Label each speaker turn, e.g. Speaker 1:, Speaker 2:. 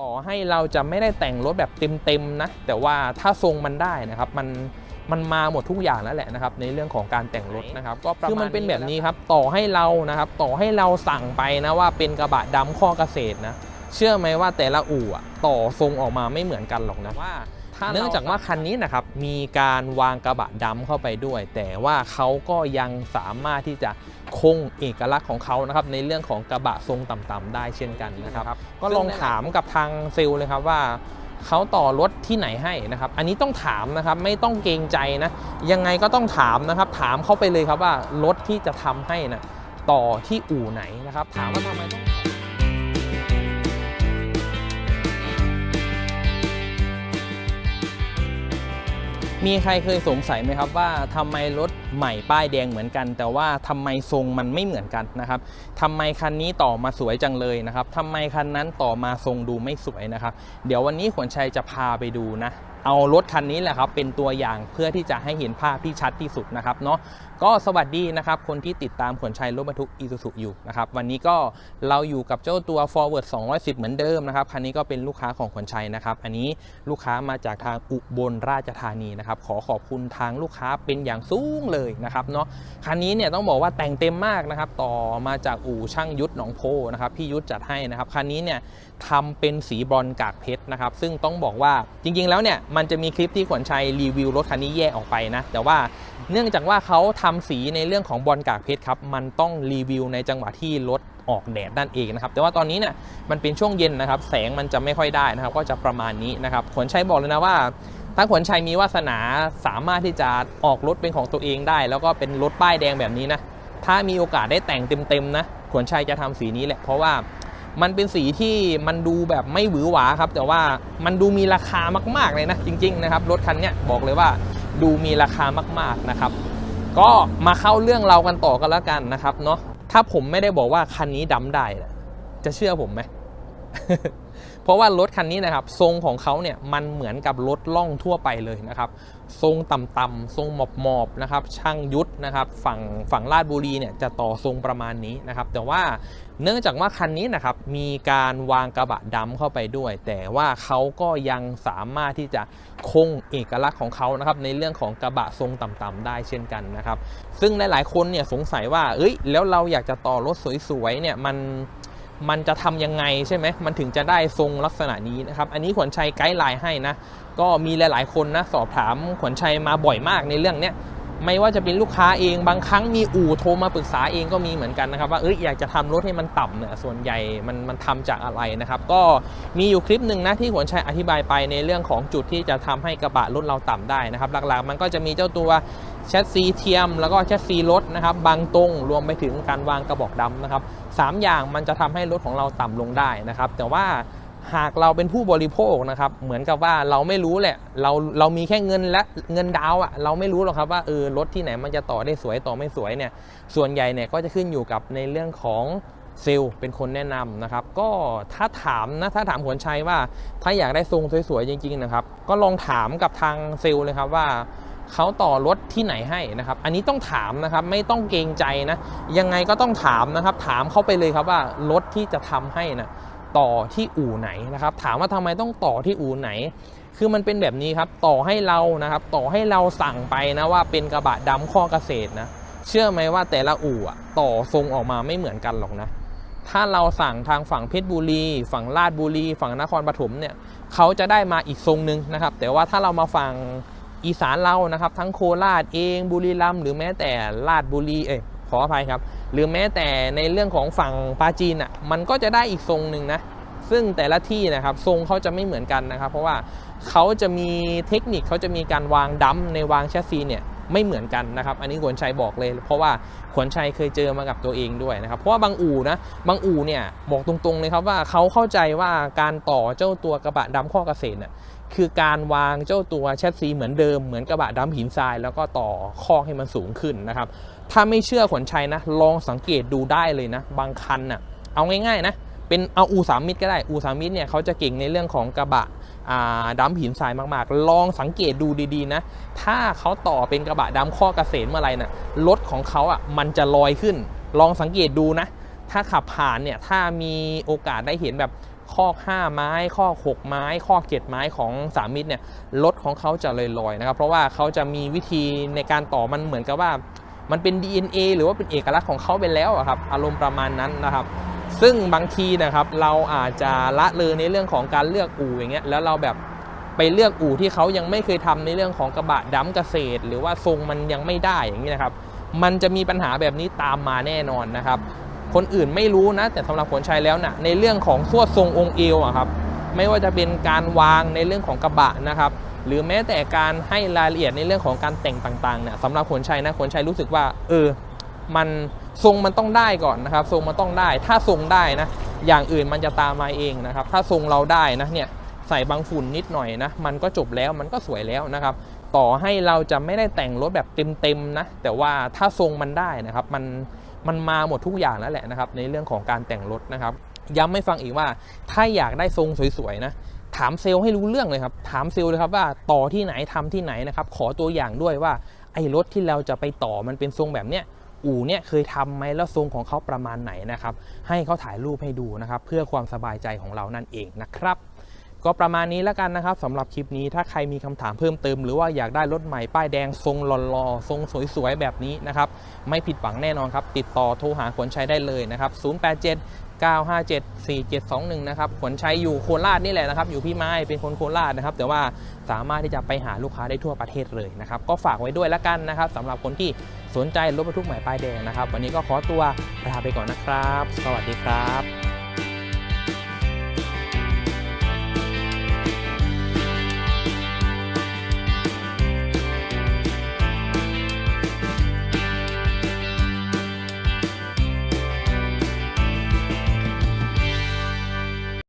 Speaker 1: ต่อให้เราจะไม่ได้แต่งรถแบบเต็มๆนะ แต่ว่าถ้าทรงมันได้นะครับ มันมันมาหมดทุกอย่างแล้วแหละนะครับในเรื่องของการแต่งรถนะครับก็คือมันเป็นแบบนี้ครับต่อให้เรานะครับต่อให้เราสั่งไปนะว่าเป็นกระบะดำข้อเกษตรนะเชื่อไหมว่าแต่ละอู่อะต่อทรงออกมาไม่เหมือนกันหรอกนะว่า เนื่องจากว่าคันนี้นะครับมีการวางกระบะดำเข้าไปด้วย แต่ว่าเขาก็ยังสามารถที่จะคงเอกลักษณ์ของเขานะครับในเรื่องของกระบะทรงต่ำๆได้เช่นกันนะครับ ก็ลองถามกับทางเซลล์เลยครับว่าเขาต่อรถที่ไหนให้นะครับ อันนี้ต้องถามนะครับไม่ต้องเกรงใจนะ ยังไงก็ต้องถามนะครับ ถามเข้าไปเลยครับว่ารถที่จะทำให้นะต่อที่อู่ไหนนะครับ ถามว่าทำไมต้อง มีใครเคยสงสัยไหมครับว่าทำไมรถใหม่ป้ายแดงเหมือนกัน แต่ว่าทำไมทรงมันไม่เหมือนกันนะครับทำไมคันนี้ต่อมาสวยจังเลยนะครับทำไมคันนั้นต่อมาทรงดูไม่สวยนะครับ เดี๋ยววันนี้ขวัญชัยจะพาไปดูนะ เอารถคันนี้แหละครับเป็นตัวอย่างเพื่อที่จะให้เห็นภาพที่ชัดที่สุดนะครับเนาะก็สวัสดีนะครับคนที่ติดตามขวัญชัยรถบรรทุกอีซูซุอยู่นะครับวันนี้ก็เราอยู่กับเจ้าตัว forward 210 เหมือนเดิมนะครับคันนี้ก็เป็นลูกค้าของขวัญชัยนะครับอันนี้ลูกค้ามาจากทางอุบลราชธานีนะครับขอขอบคุณทางลูกค้าเป็นอย่างสูงเลยนะครับเนาะคันนี้เนี่ยต้องบอกว่าแต่งเต็มมากนะครับต่อมาจากอู่ช่างยุทธหนองโพนะครับพี่ยุทธจัดให้นะครับคันนี้เนี่ยทำเป็นสีบรอนกากเพชรนะครับซึ่งต้องบอกว่าจริงๆแล้วเนี่ยมันจะมีคลิปที่ขวัญชัยรีวิวรถคันนี้แยกออกไปนะ แต่ว่าเนื่องจากว่าเขาทำสีในเรื่องของบอลกากเพชรครับ มันต้องรีวิวในจังหวะที่รถออกแดดนั่นเองนะครับ แต่ว่าตอนนี้เนี่ยมันเป็นช่วงเย็นนะครับ แสงมันจะไม่ค่อยได้นะครับ ก็จะประมาณนี้นะครับ ขวัญชัยบอกเลยนะว่าถ้าขวัญชัยมีวาสนาสามารถที่จะออกรถเป็นของตัวเองได้ แล้วก็เป็นรถป้ายแดงแบบนี้นะ ถ้ามีโอกาสได้แต่งเต็มๆนะ ขวัญชัยจะทำสีนี้แหละ เพราะว่า มันเป็นสีที่มันดูแบบไม่หวือหวาครับ แต่ว่ามันดูมีราคามาก ๆ เลยนะ จริง ๆ นะครับ รถคันนี้บอกเลยว่าดูมีราคามาก ๆ นะครับ ก็มาเข้าเรื่องเรากันต่อกันแล้วกันนะครับเนาะถ้าผมไม่ได้บอกว่าคันนี้ดำได้จะเชื่อผมไหม เพราะว่ารถคันนี้นะครับทรงของเขาเนี่ยมันเหมือนกับรถล่องทั่วไปเลยนะครับทรงต่ำๆทรงหมอบๆนะครับช่างยุทธนะครับฝั่งฝั่งลาดบุรีเนี่ยจะต่อทรงประมาณนี้นะครับแต่ว่าเนื่องจากว่าคันนี้นะครับมีการวางกระบะดำเข้าไปด้วย แต่ว่าเขาก็ยังสามารถที่จะคงเอกลักษณ์ของเขานะครับในเรื่องของกระบะทรงต่ำๆได้เช่นกันนะครับซึ่งหลายๆคนเนี่ยสงสัยว่าเอ้ยแล้วเราอยากจะต่อรถสวยๆเนี่ยมัน มันจะทำยังไงใช่ไหมมันถึงจะได้ทรงลักษณะนี้นะครับ อันนี้ขวัญชัยไกด์ไลน์ให้นะ ก็มีหลาย ๆ คนนะสอบถามขวัญชัยมาบ่อยมากในเรื่องเนี้ย ไม่ว่าจะเป็นลูกค้าเองบางครั้งมีอู่โทรมาปรึกษาเองก็มีเหมือนกันนะครับ ว่าเอ้ยอยากจะทำรถให้มันต่ำเนี่ยส่วนใหญ่มันมันทำจากอะไรนะครับ ก็มีอยู่คลิปหนึ่งนะที่ขวัญชัยอธิบายไปในเรื่องของจุดที่จะทำให้กระบะรถเราต่ำได้นะครับ หลักๆ มันก็จะมีเจ้าตัวแชสซีเทียม แล้วก็แชสซีรถนะครับบางตรงรวมไปถึงการวางกระบอกดำนะครับสามอย่างมันจะทำให้รถของเราต่ำลงได้นะครับ แต่ว่า หากเราเป็นผู้บริโภคนะครับ เหมือนกับว่าเราไม่รู้แหละ เราเรามีแค่เงินและเงินดาวอะ่ะเราไม่รู้หรอกครับว่าเออรถที่ไหนมันจะต่อได้สวยต่อไม่สวยเนี่ย ส่วนใหญ่เนี่ยก็จะขึ้นอยู่กับในเรื่องของเซลล์เป็นคนแนะนำนะครับ ก็ถ้าถามนะถ้าถามขวัญชัยว่าถ้าอยากได้ทรงสวยๆจริงๆนะครับ ก็ลองถามกับทางเซลล์เลยครับว่าเขาต่อรถที่ไหนให้นะครับ อันนี้ต้องถามนะครับ ไม่ต้องเกรงใจนะ ยังไงก็ต้องถามนะครับ ถามเขาไปเลยครับว่ารถที่จะทำให้นะ ต่อที่อู่ไหนนะครับ ถามว่าทำไมต้องต่อที่อู่ไหน คือมันเป็นแบบนี้ครับ ต่อให้เรานะครับ ต่อให้เราสั่งไปนะว่าเป็นกระบะดำข้อเกษตรนะ เชื่อไหมว่าแต่ละอู่ต่อทรงออกมาไม่เหมือนกันหรอกนะ ถ้าเราสั่งทางฝั่งเพชรบุรี ฝั่งลาดบุรี ฝั่งนครปฐมเนี่ย เขาจะได้มาอีกทรงหนึ่งนะครับ แต่ว่าถ้าเรามาฟังอีสานเรานะครับ ทั้งโคราชเองบุรีรัมย์หรือแม้แต่ลาดบุรี เอ้ย ขออภัยครับ หรือแม้แต่ในเรื่องของฝั่งปาจีนอะมันก็จะได้อีกทรงหนึ่งนะซึ่งแต่ละที่นะครับทรงเขาจะไม่เหมือนกันนะครับ เพราะว่าเขาจะมีเทคนิคเขาจะมีการวางดัมในวางแชสซีเนี่ยไม่เหมือนกันนะครับ อันนี้ขวัญชัยบอกเลย เพราะว่าขวัญชัยเคยเจอมากับตัวเองด้วยนะครับ เพราะว่าบางอู่นะ บางอู่เนี่ยบอกตรงๆเลยครับว่าเขาเข้าใจว่าการต่อเจ้าตัวกระบะดำข้อเกษตรน่ะ คือการวางเจ้าตัวแชสซีเหมือนเดิมเหมือนกระบะดำหินทราย แล้วก็ต่อข้อให้มันสูงขึ้นนะครับ ถ้าไม่เชื่อขวัญชัยนะ ลองสังเกตดูได้เลยนะ บางคันน่ะเอาง่ายๆนะเป็นเอาอูสามมิตรก็ได้อูสามมิตรเนี่ยเขาจะเก่งในเรื่องของกระบะอ่าหินทรายมากๆ ลองสังเกตดูดีๆนะ ถ้าเขาต่อเป็นกระบะดำข้อเกษตรเมื่อไรน่ะรถของเขาอะมันจะลอยขึ้น ลองสังเกตดูนะ ถ้าขับผ่านเนี่ยถ้ามีโอกาสได้เห็นแบบ ข้อ5ไม้ ข้อ6ไม้ ข้อ7ไม้ของสามมิตรเนี่ยรถของเขาจะลอยๆนะครับ เพราะว่าเขาจะมีวิธีในการต่อมันเหมือนกับว่า มันเป็น DNA หรือว่าเป็นเอกลักษณ์ของเขาไปแล้วอะครับอารมณ์ประมาณนั้นนะครับ ซึ่งบางทีนะครับเราอาจจะละเลยในเรื่องของการเลือกอู่อย่างเงี้ยแล้วเราแบบไปเลือกอู่ที่เขายังไม่เคยทำในเรื่องของกระบะดำเกษตร หรือว่าทรงมันยังไม่ได้อย่างนี้นะครับ มันจะมีปัญหาแบบนี้ตามมาแน่นอนนะครับ คนอื่นไม่รู้นะ แต่สำหรับผลชัยแล้วนะ่ะในเรื่องของสวดทรงองค์เอวอะครับไม่ว่าจะเป็นการวางในเรื่องของกระบะนะครับหรือแม้แต่การให้รายละเอียดในเรื่องของการแต่งต่างๆเนี่ยสำหรับผลชัยนะผลชัยรู้สึกว่า เออ มันทรงมันต้องได้ก่อนนะครับ ทรงมันต้องได้ ถ้าทรงได้นะ อย่างอื่นมันจะตามมาเองนะครับ ถ้าทรงเราได้นะเนี่ยใส่บางฝุ่นนิดหน่อยนะ มันก็จบแล้วมันก็สวยแล้วนะครับ ต่อให้เราจะไม่ได้แต่งรถแบบเต็มๆนะ แต่ว่าถ้าทรงมันได้นะครับ มัน มันมาหมดทุกอย่างแล้วแหละนะครับ ในเรื่องของการแต่งรถนะครับ ย้ำไม่ฟังอีกว่าถ้าอยากได้ทรงสวยๆนะถามเซลล์ให้รู้เรื่องเลยครับ ถามเซลล์เลยครับว่าต่อที่ไหนทำที่ไหนนะครับ ขอตัวอย่างด้วยว่าไอ้รถที่เราจะไปต่อมันเป็นทรงแบบเนี้ยอู่เนี่ยเคยทำไหมแล้วทรงของเขาประมาณไหนนะครับ ให้เขาถ่ายรูปให้ดูนะครับ เพื่อความสบายใจของเรานั่นเองนะครับ ก็ประมาณนี้แล้วกันนะครับสำหรับคลิปนี้ถ้าใครมีคำถามเพิ่มเติม หรือว่าอยากได้รถใหม่ป้ายแดงทรงหล่อๆทรงสวยๆแบบนี้นะครับไม่ผิดหวังแน่นอนครับ ติดต่อโทรหาขนชัยได้เลยนะครับ 087 957 4721 นะครับขนชัยอยู่โคราชนี่แหละนะครับ อยู่พี่ไม้เป็นคนโคราชนะครับ แต่ว่าสามารถที่จะไปหาลูกค้าได้ทั่วประเทศเลยนะครับ ก็ฝากไว้ด้วยแล้วกันนะครับสำหรับคนที่สนใจรถบรรทุกใหม่ป้ายแดงนะครับ วันนี้ก็ขอตัวลาไปก่อนนะครับ สวัสดีครับ